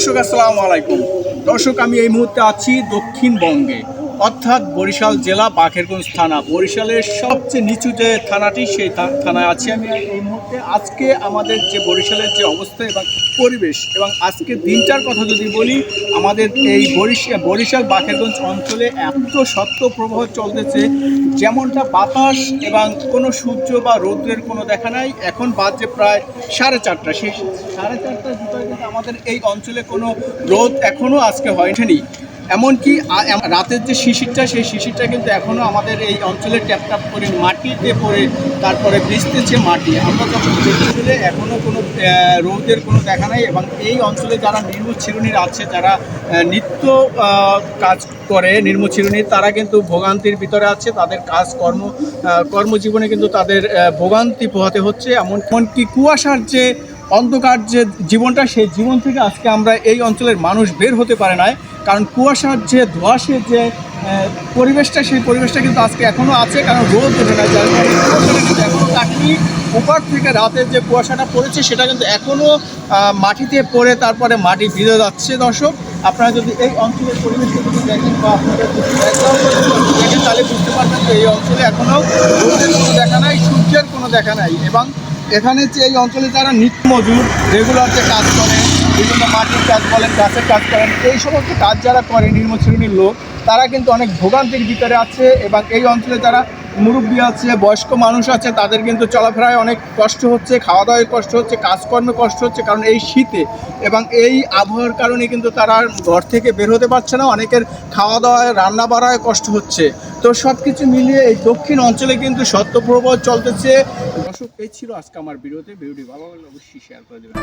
দর্শক আসসালামু আলাইকুম। দর্শক আমি এই মুহূর্তে আছি দক্ষিণবঙ্গে। অর্থাৎ বরিশাল জেলা বাঘেরগঞ্জ থানা। বরিশালের সবচেয়ে নিচু যে থানাটি, সেই থানায় আছি আমি এই মুহূর্তে। আজকে আমাদের যে বরিশালের যে অবস্থা এবং পরিবেশ এবং আজকে দিনটার কথা যদি বলি, আমাদের এই বরিশাল বরিশাল বাঘেরগঞ্জ অঞ্চলে এত সত্য প্রবাহ চলতেছে, যেমনটা বাতাস এবং কোনো সূর্য বা রৌদ্রের কোনো দেখা নাই। এখন বাজে প্রায় সাড়ে চারটা। সেই সাড়ে চারটার ভিতরে কিন্তু আমাদের এই অঞ্চলে কোনো রোদ এখনও আজকে হয়নি। এমনকি রাতের যে শিশিরটা, সেই শিশিরটা কিন্তু এখনও আমাদের এই অঞ্চলে ট্যাপ ট্যাপ করে মাটিতে পড়ে, তারপরে ভিজতেছে মাটি। আমরা যখন দেখতে এখনও কোনো রোদের কোনো দেখা নাই এবং এই অঞ্চলে যারা নির্মূল চিরুনির আছে, যারা নিত্য কাজ করে নির্মূল চিরুনির তারা কিন্তু ভোগান্তির ভিতরে আছে। তাদের কাজ কর্ম কর্মজীবনে কিন্তু তাদের ভোগান্তি পোহাতে হচ্ছে। এমন এমনকি কুয়াশার যে অন্ধকার যে জীবনটা, সেই জীবন থেকে আজকে আমরা এই অঞ্চলের মানুষ বের হতে পারে না কারণ কুয়াশার যে ধোঁয়াশের যে পরিবেশটা, সেই পরিবেশটা কিন্তু আজকে এখনও আছে, কারণ রোদ ওঠে না যার কারণে কিন্তু এখনও কাটেনি। উপর থেকে রাতের যে কুয়াশাটা পড়েছে, সেটা কিন্তু এখনও মাটিতে পড়ে, তারপরে মাটি ভিজে যাচ্ছে, দর্শক। আপনারা যদি এই অঞ্চলের পরিবেশটা যদি দেখেন বা আপনাদের দেখেন, তাহলে বুঝতে পারবেন যে এই অঞ্চলে এখনও রোদের কোনো দেখা নাই, সূর্যের কোনো দেখা নাই। এবং এখানে যে এই অঞ্চলে যারা নিত্য মজুর, রেগুলার যে কাজ করে বিভিন্ন মাটির কাজ বলেন গাছের কাজ করেন, এই সমস্ত কাজ যারা করে নির্মল শ্রেণির লোক, তারা কিন্তু অনেক ভোগান্তির ভিতরে আছে এবং এই অঞ্চলে যারা মুরব্বী আছে, বয়স্ক মানুষ আছে, তাদের কিন্তু চলাফেরায় অনেক কষ্ট হচ্ছে খাওয়া দাওয়ায় কষ্ট হচ্ছে, কাজকর্মে কষ্ট হচ্ছে, কারণ এই শীতে এবং এই আবহাওয়ার কারণে কিন্তু তারা ঘর থেকে বের হতে পারছে না, অনেকের খাওয়া দাওয়ায় রান্না বাড়ায় কষ্ট হচ্ছে। তো সব কিছু মিলিয়ে এই দক্ষিণ অঞ্চলে কিন্তু সত্যপ্রবাহ চলতেছে। দর্শক, এই ছিল আজকে আমার ভিডিওতে। ভিডিওটি ভালো অবশ্যই শেয়ার করে দেবেন।